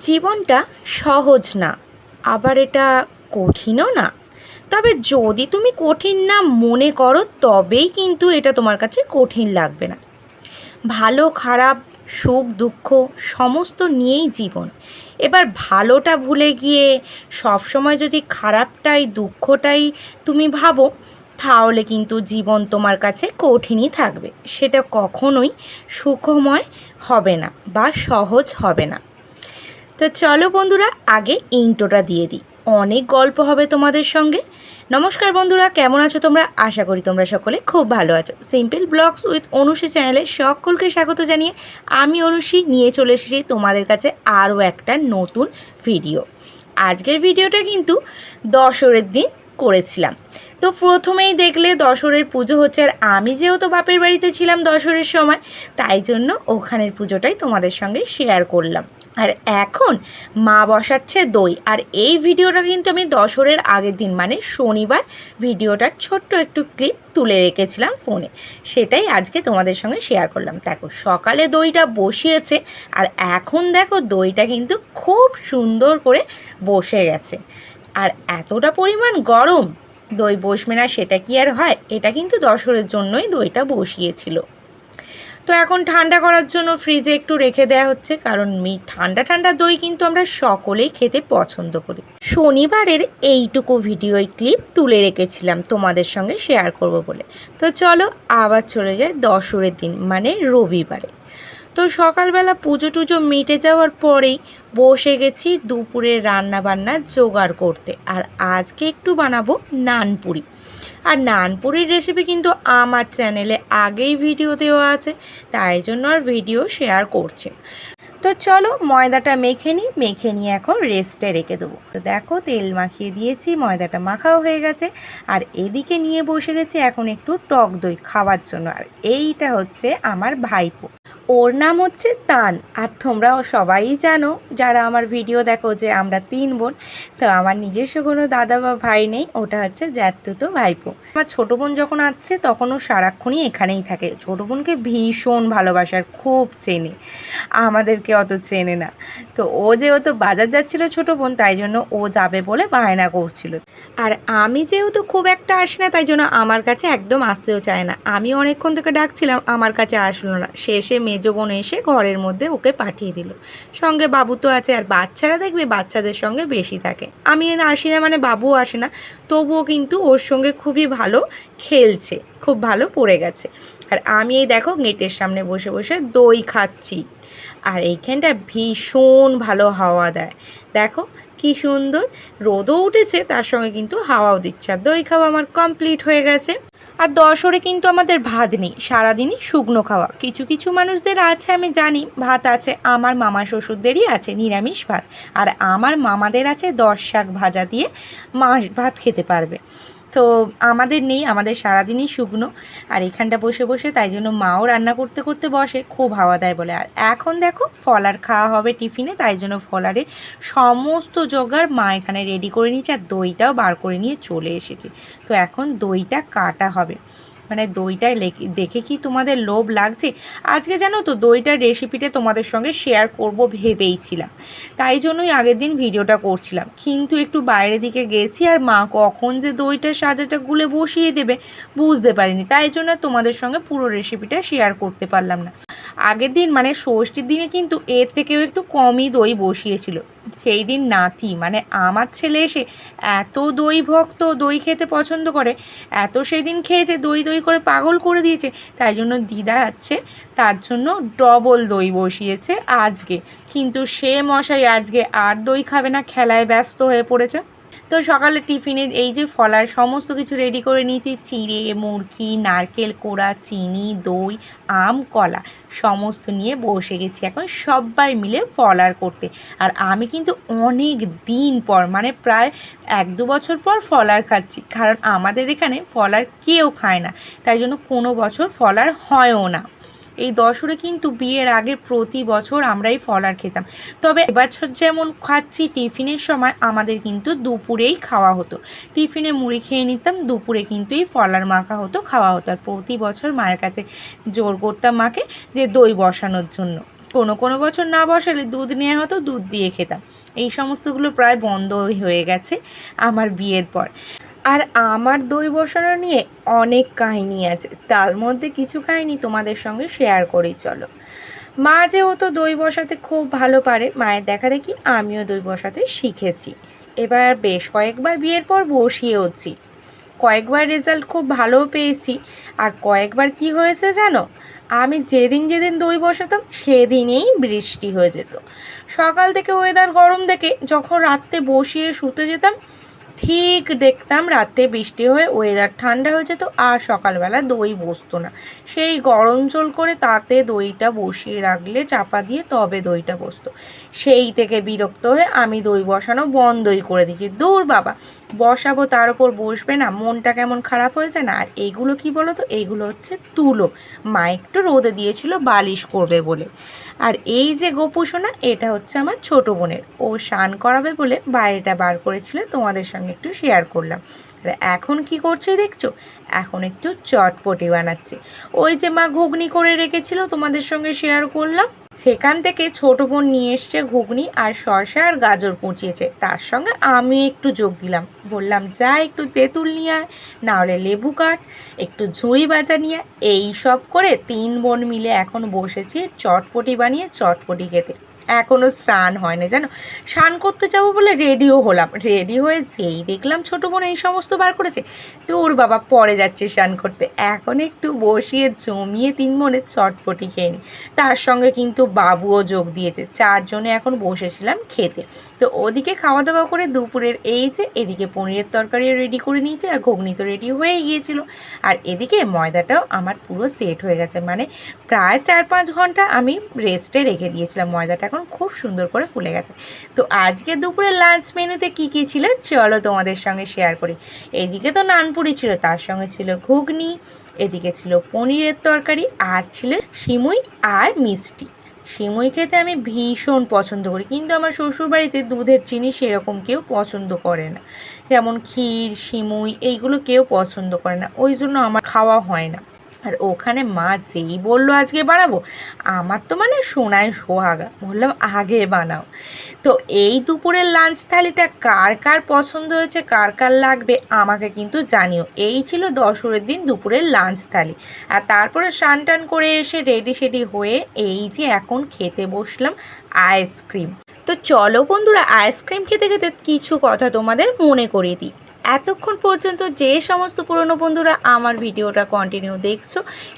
জীবনটা সহজ না, আবার এটা কঠিনও না। তবে যদি তুমি কঠিন না মনে করো, তবেই কিন্তু এটা তোমার কাছে কঠিন লাগবে না। ভালো, খারাপ, সুখ, দুঃখ সমস্ত নিয়েই জীবন। এবার ভালোটা ভুলে গিয়ে সবসময় যদি খারাপটাই, দুঃখটাই তুমি ভাবো, তাহলে কিন্তু জীবন তোমার কাছে কঠিনই থাকবে। সেটা কখনোই সুখময় হবে না বা সহজ হবে না। তো চলো বন্ধুরা, আগে ইন্টোটা দিয়ে দিই। অনেক গল্প হবে তোমাদের সঙ্গে। নমস্কার বন্ধুরা, কেমন আছো তোমরা? আশা করি তোমরা সকলে খুব ভালো আছো। সিম্পল ব্লগস উইথ অনুষী চ্যানেলে সকলকে স্বাগত জানিয়ে আমি অনুষী নিয়ে চলে এসেছি তোমাদের কাছে আরও একটা নতুন ভিডিও আজকের ভিডিওটা কিন্তু দশরের দিন করেছিলাম। তো প্রথমেই দেখলে দশরের পুজো হচ্ছে, আর আমি যেহেতু বাপের বাড়িতে ছিলাম দশরের সময়, তাই জন্য ওখানের পুজোটাই তোমাদের সঙ্গে শেয়ার করলাম। আর এখন মা বসাচ্ছে দই। আর এই ভিডিওটা কিন্তু আমি দশরের আগের দিন মানে শনিবার, ভিডিওটার ছোট্ট একটু ক্লিপ তুলে রেখেছিলাম ফোনে। সেটাই আজকে তোমাদের সঙ্গে শেয়ার করলাম। দেখো, সকালে দইটা বসিয়েছে, আর এখন দেখো দইটা কিন্তু খুব সুন্দর করে বসে গেছে। আর এতটা পরিমাণ গরম দই বসবে না, সেটা কি আর হয়? এটা কিন্তু দশরের জন্যই দইটা বসিয়েছিল। তো এখন ঠান্ডা করার জন্য ফ্রিজে একটু রেখে দেওয়া হচ্ছে, কারণ ঠান্ডা ঠান্ডা দই কিন্তু আমরা সকলেই খেতে পছন্দ করি। শনিবারের এইটুকু ভিডিও ক্লিপ তুলে রেখেছিলাম তোমাদের সঙ্গে শেয়ার করব বলে। তো চলো আবার চলে যায় দশরের দিন মানে রবিবারে। তো সকালবেলা পুজো টুজো মিটে যাওয়ার পরেই বসে গেছি দুপুরের রান্না বান্না জোগাড় করতে, আর আজকে একটু বানাবো নানপুরি। আর নানপুরির রেসিপি কিন্তু আমার চ্যানেলে আগেই ভিডিও দেওয়া আছে, তাই জন্য আর ভিডিও শেয়ার করছি। তো চলো ময়দাটা মেখে নিই, মেখে নিয়ে এখন রেস্টে রেখে দেবো তো দেখো তেল মাখিয়ে দিয়েছি, ময়দাটা মাখাও হয়ে গেছে, আর এদিকে নিয়ে বসে গেছি এখন একটু টক দই খাওয়ার জন্য, আর এইটা হচ্ছে আমার ভাইপো ওর নাম হচ্ছে তান। আর তোমরাও সবাই জানো, যারা আমার ভিডিও দেখো যে আমরা তিন বোন, তো আমার নিজস্ব কোনো দাদা বা ভাই নেই, ওটা হচ্ছে জ্যাতুতো ভাইপো। আমার ছোটো বোন যখন আসছে, তখন ও সারাক্ষণই এখানেই থাকে। ছোটো বোনকে ভীষণ ভালোবাসার খুব চেনে। আমাদেরকে অত চেনে না। তো ও যেহেতু বাজার যাচ্ছিল ছোটো বোন, তাই জন্য ও যাবে বলে বায়না করছিল। আর আমি যেহেতু খুব একটা আসি না, তাই জন্য আমার কাছে একদম আসতেও চায় না। আমি অনেকক্ষণ থেকে ডাকছিলাম, আমার কাছে আসলো না। শেষে মেজো বোন এসে ঘরের মধ্যে ওকে পাঠিয়ে দিল। সঙ্গে বাবু তো আছে, আর বাচ্চারা দেখবে বাচ্চাদের সঙ্গে বেশি থাকে। আমি আসি না মানে বাবুও আসে না। তবুও কিন্তু ওর সঙ্গে খুবই ভালো খেলছে, খুব ভালো পড়ে গেছে। আর আমি এই দেখো গেটের সামনে বসে বসে দই খাচ্ছি। আর এইখানটা ভীষণ ভালো হাওয়া দেয়। দেখো কি সুন্দর, রোদও উঠেছে, তার সঙ্গে কিন্তু হাওয়াও দিচ্ছে। আর দই খাওয়া আমার কমপ্লিট হয়ে গেছে। আর দশরে কিন্তু আমাদের ভাত নেই, সারাদিনই শুকনো খাওয়া। কিছু কিছু মানুষদের আছে, আমি জানি, ভাত আছে, আমার মামা শ্বশুরদেরই আছে নিরামিষ ভাত। আর আমার মামাদের আছে দশ শাক ভাজা দিয়ে মাছ ভাত খেতে পারবে। তো আমাদের নেই, আমাদের সারাদিনই শুকনো। আর এখানটা বসে বসে তাই জন্য মাও রান্না করতে করতে বসে, খুব হাওয়া দেয় বলে। আর এখন দেখো ফলার খাওয়া হবে টিফিনে, তাই জন্য ফলারে সমস্ত জোগাড় মা এখানে রেডি করে নিয়েছে আর দইটাও বার করে নিয়ে চলে এসেছে। তো এখন দইটা কাটা হবে। মানে দইটা দেখে কি তোমাদের লোভ লাগছে? আজকে জানো তো দইটার রেসিপিটা তোমাদের সঙ্গে শেয়ার করব ভেবেইছিলাম তাই জন্যই আগের দিন ভিডিওটা করছিলাম। কিন্তু একটু বাইরের দিকে গেছি আর মা কখন যে দইটার সাজাটা গুলে বসিয়ে দেবে বুঝতে পারিনি। তাই জন্য তোমাদের সঙ্গে পুরো রেসিপিটা শেয়ার করতে পারলাম না। আগের দিন মানে ষষ্ঠীর দিনে কিন্তু এর থেকেও একটু কমই দই বসিয়েছিল। সেই দিন নাতি মানে আমার ছেলে এসে এত দই ভক্ত, দই খেতে পছন্দ করে, এত সেই দিন খেয়েছে, দই দই করে পাগল করে দিয়েছে, তাই জন্য দিদা হচ্ছে তার জন্য ডবল দই বসিয়েছে আজকে। কিন্তু সে মশাই আজকে আর দই খাবে না, খেলায় ব্যস্ত হয়ে পড়েছে। তো সকালে টিফিনের এই যে ফলার সমস্ত কিছু রেডি করে নিয়েছি, চিড়ে, মুরগি, নারকেল, কোড়া, চিনি, দই, আম, কলা, সমস্ত নিয়ে বসে গেছি এখন সবাই মিলে ফলার করতে। আর আমি কিন্তু অনেক দিন পর মানে প্রায় এক দু বছর পর ফলার খাচ্ছি, কারণ আমাদের এখানে ফলার কেউ খায় না, তাই জন্য কোনো বছর ফলার হয়ও না। এই দশরে কিন্তু বিয়ের আগে প্রতি বছর আমরাই ফলার খেতাম। তবে এবছর যেমন খাচ্ছি টিফিনের সময় আমাদের কিন্তু দুপুরেই খাওয়া হতো। টিফিনে মুড়ি খেয়ে নিতাম, দুপুরে কিন্তু এই ফলার মাখা হতো, খাওয়া হতো। আর প্রতি বছর মায়ের কাছে জোর করতাম মাকে যে দই বসানোর জন্য। কোনো কোনো বছর না বসালে দুধ নেওয়া হতো, দুধ দিয়ে খেতাম। এই সমস্তগুলো প্রায় বন্ধ হয়ে গেছে আমার বিয়ের পর। আর আমার দই বসানো নিয়ে অনেক কাহিনী আছে। তার মধ্যে কিছু কাহিনী তোমাদের সঙ্গে শেয়ার করেই চলো। মা যে ও তো দই বসাতে খুব ভালো পারে, মায়ের দেখা দেখি আমিও দই বসাতে শিখেছি। এবার বেশ কয়েকবার বিয়ের পর বসিয়েওছি কয়েকবার রেজাল্ট খুব ভালো পেয়েছি। আর কয়েকবার কি হয়েছে জানো? আমি যেদিন যেদিন দই বসাতাম, সেদিনেই বৃষ্টি হয়ে যেত। সকাল থেকে ওয়েদার গরম দেখে যখন রাত্রে বসিয়ে শুতে যেতাম ঠিক দেখতাম রাতে বৃষ্টি হয়ে ওয়েদার ঠান্ডা হয়ে যেত আর সকালবেলা দই বসতো না। সেই গরম জল করে তাতে দইটা বসিয়ে রাখলে চাপা দিয়ে তবে দইটা বসতো। সেই থেকে বিরক্ত হয়ে আমি দই বসানো বন্ধই করে দিয়েছি। দূর বাবা, বসাবো তার ওপর বসবে না, মনটা কেমন খারাপ হয়েছে না? আর এইগুলো কি বলো তো এইগুলো হচ্ছে তুলো। মা একটু রোদে দিয়েছিল, বালিশ করবে বলে। আর এই যে গোপুসোনা এটা হচ্ছে আমার ছোট বোনের। ও স্নান করাবে বলে বাড়িটা বার করেছিল তোমাদের সঙ্গে। একটু শেয়ার করলাম। আর এখন কি করছে দেখছ? এখন একটু চটপটি বানাচ্ছে। ওই যে মা ঘুগনি করে রেখেছিল, তোমাদের সঙ্গে শেয়ার করলাম। সেখান থেকে ছোট বোন নিয়ে এসছে ঘুগনি আর শসা আর গাজর কুচিয়েছে। তার সঙ্গে আমি একটু যোগ দিলাম। বললাম, যা একটু তেঁতুল নিয়ে আয় নাহলে লেবু কাট, একটু ঝুড়ি বাজা নিয়ে এই সব করে তিন বোন মিলে এখন বসেছি চটপটি বানিয়ে চটপটি খেতে। এখনও স্নান হয়নি, জানো? স্নান করতে যাব বলে রেডিও হলাম। রেডি হয়ে যেই দেখলাম ছোটো বোন এই সমস্ত বার করেছে, তো ওর বাবা পরে যাচ্ছে স্নান করতে। এখন একটু বসিয়ে জমিয়ে তিন বোনের চটপটি খেয়ে নিই তার সঙ্গে কিন্তু বাবুও যোগ দিয়েছে, চারজনে এখন বসেছিলাম খেতে। তো ওদিকে খাওয়া দাওয়া করে দুপুরের এই যে এদিকে পনিরের তরকারিও রেডি করে নিয়েছে আর ঘুগনি তো রেডি হয়েই গিয়েছিল। আর এদিকে ময়দাটাও আমার পুরো সেট হয়ে গেছে। মানে প্রায় চার পাঁচ ঘণ্টা আমি রেস্টে রেখে দিয়েছিলাম ময়দাটা খুব সুন্দর করে ফুলে গেছে। তো আজকে দুপুরে লাঞ্চ মেনুতে কী কী ছিল চলো তোমাদের সঙ্গে শেয়ার করি। এদিকে তো নানপুরি ছিল, তার সঙ্গে ছিল ঘুগনি, এদিকে ছিল পনিরের তরকারি, আর ছিল সিমুই আর মিষ্টি। সিমুই খেতে আমি ভীষণ পছন্দ করি, কিন্তু আমার শ্বশুরবাড়িতে দুধের চিনি সেরকম কেউ পছন্দ করে না। যেমন ক্ষীর সিমুই এইগুলো কেউ পছন্দ করে না, ওই জন্য আমার খাওয়া হয় না। আর ওখানে মা যেই বলল আজকে বানাবো, আমার তো মানে সোনায় সোহাগা। বললাম, আগে বানাও। তো এই দুপুরের লাঞ্চ থালিটা কার কার পছন্দ হয়েছে, কার কার লাগবে, আমাকে কিন্তু জানিও। এই ছিল দশরের দিন দুপুরের লাঞ্চ থালি। আর তারপরে স্নান টান করে এসে রেডি সেডি হয়ে এই যে এখন খেতে বসলাম আইসক্রিম তো চলো বন্ধুরা আইসক্রিম খেতে খেতে কিছু কথা তোমাদের মনে করিয়ে দিই। এতক্ষণ পর্যন্ত যে সমস্ত পুরনো বন্ধুরা আমার ভিডিওটা কন্টিনিউ দেখছ,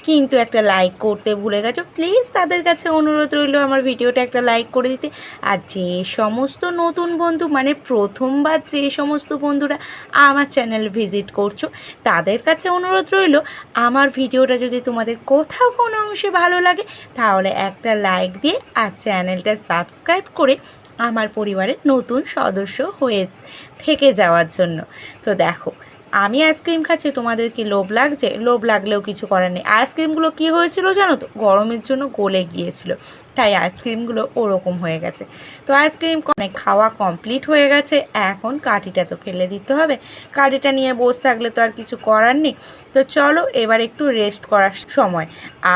কিন্তু একটা লাইক করতে ভুলে গেছো প্লিজ তাদের কাছে অনুরোধ রইল আমার ভিডিওটা একটা লাইক করে দিতে। আর যে সমস্ত নতুন বন্ধু মানে প্রথমবার যে সমস্ত বন্ধুরা আমার চ্যানেল ভিজিট করছ, তাদের কাছে অনুরোধ রইল আমার ভিডিওটা যদি তোমাদের কোথাও কোনো অংশে ভালো লাগে, তাহলে একটা লাইক দিয়ে আর চ্যানেলটা সাবস্ক্রাইব করে আমার পরিবারের নতুন সদস্য হয়ে থেকে যাওয়ার জন্য। তো দেখো আমি আইসক্রিম খাচ্ছি, তোমাদের কি লোভ লাগছে? লোভ লাগলেও কিছু করার নেই। আইসক্রিমগুলো কী হয়েছিল জানো তো? গরমের জন্য গলে গিয়েছিল। তাই আইসক্রিমগুলো ওরকম হয়ে গেছে। তো আইসক্রিম অনেক খাওয়া কমপ্লিট হয়ে গেছে। এখন কাঠিটা তো ফেলে দিতে হবে। কাঠিটা নিয়ে বসে থাকলে তো আর কিছু করার নেই। তো চলো এবার একটু রেস্ট করার সময়।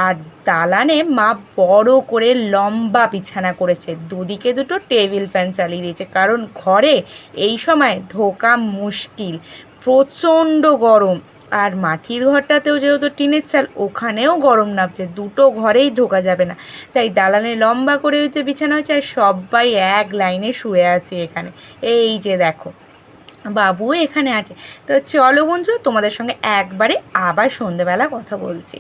আর দালানে মা বড় করে লম্বা বিছানা করেছে। দুদিকে দুটো টেবিল ফ্যান চালিয়ে দিয়েছে। কারণ ঘরে এই সময় ঢোকা মুশকিল। প্রচণ্ড গরম। আর মাটির ঘরটাতেও যেহেতু টিনের চাল, ওখানেও গরম নামছে। দুটো ঘরেই ঢোকা যাবে না। তাই দালানে লম্বা করে হচ্ছে বিছানা হচ্ছে আর সবাই এক লাইনে শুয়ে আছে এখানে। এই যে দেখো। বাবু এখানে আছে। তো চলো বন্ধুরা তোমাদের সঙ্গে একবারে আবার সন্ধেবেলা কথা বলছি।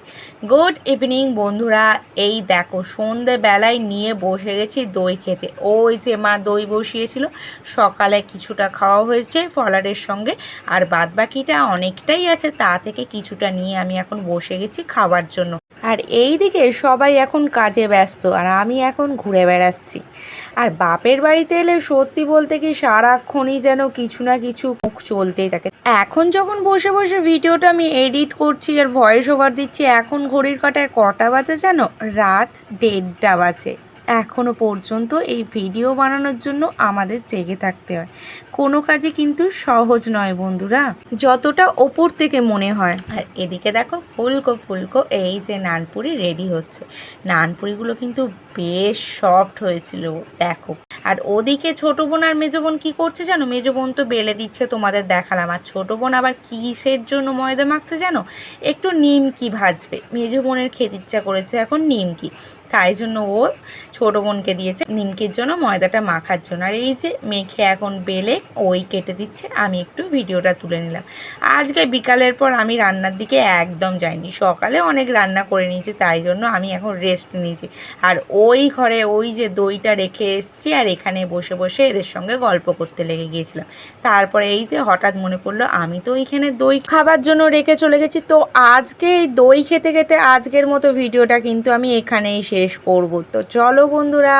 গুড ইভিনিং বন্ধুরা, এই দেখো সন্ধেবেলায় নিয়ে বসে গেছি দই খেতে। ওই যে মা দই বসিয়েছিল, সকালে কিছুটা খাওয়া হয়েছে ফলারের সঙ্গে, আর বাদ বাকিটা অনেকটাই আছে, তা থেকে কিছুটা নিয়ে আমি এখন বসে গেছি খাওয়ার জন্য। আর এই দিকে সবাই এখন কাজে ব্যস্ত আর আমি এখন ঘুরে বেড়াচ্ছি। আর বাপের বাড়িতে এলে সত্যি বলতে কি সারাক্ষণই যেন কিছু না কিছু মুখ চলতেই থাকে। এখন যখন বসে বসে ভিডিওটা আমি এডিট করছি আর ভয়েস ওভার দিচ্ছি, এখন ঘড়ির কাটায় কটা বাজে যেন রাত দেড়টা বাজে। এখনও পর্যন্ত এই ভিডিও বানানোর জন্য আমাদের জেগে থাকতে হয়। কোনো কাজে কিন্তু সহজ নয় বন্ধুরা। যতটা ওপর থেকে মনে হয়। আর এদিকে দেখো ফুলকো ফুলকো এই যে নানপুরি রেডি হচ্ছে। নানপুরিগুলো কিন্তু বেশ সফট হয়েছিল, দেখো। আর ওদিকে ছোট বোন আর মেজো বোন কী করছে জানো? মেজো বোন তো বেলে দিচ্ছে তোমাদের দেখালাম। আর ছোট বোন আবার কিসের জন্য ময়দা মাখছে জানো? একটু নিমকি ভাজবে। মেজো বোনের খেতে ইচ্ছা করেছে এখন নিমকি। তাই জন্য ও ছোট বোনকে দিয়েছে নিমকির জন্য, ময়দাটা মাখার জন্য। আর এই যে মেখে এখন বেলে ওই কেটে দিচ্ছে, আমি একটু ভিডিওটা তুলে নিলাম। আজকে বিকালের পর আমি রান্নার দিকে একদম যাইনি। সকালে অনেক রান্না করে নিয়েছি, তাই জন্য আমি এখন রেস্ট নিয়েছি। আর ওই ঘরে ওই যে দইটা রেখে এসছি, আর এখানে বসে বসে এদের সঙ্গে গল্প করতে লেগে গিয়েছিলাম। তারপরে এই যে হঠাৎ মনে পড়ল, আমি তো এইখানে দই খাবার জন্য রেখে চলে গেছি। তো আজকে এই দই খেতে খেতে আজকের মতো ভিডিওটা কিন্তু আমি এখানেই শেষ করব। তো চলো বন্ধুরা,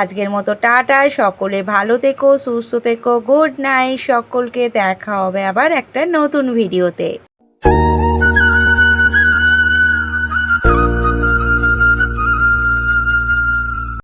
আজকের মতো টাটা সকলে ভালো থেকো, সুস্থ থেকো, গুড নাইট। সকলকে দেখা হবে আবার একটা নতুন ভিডিওতে।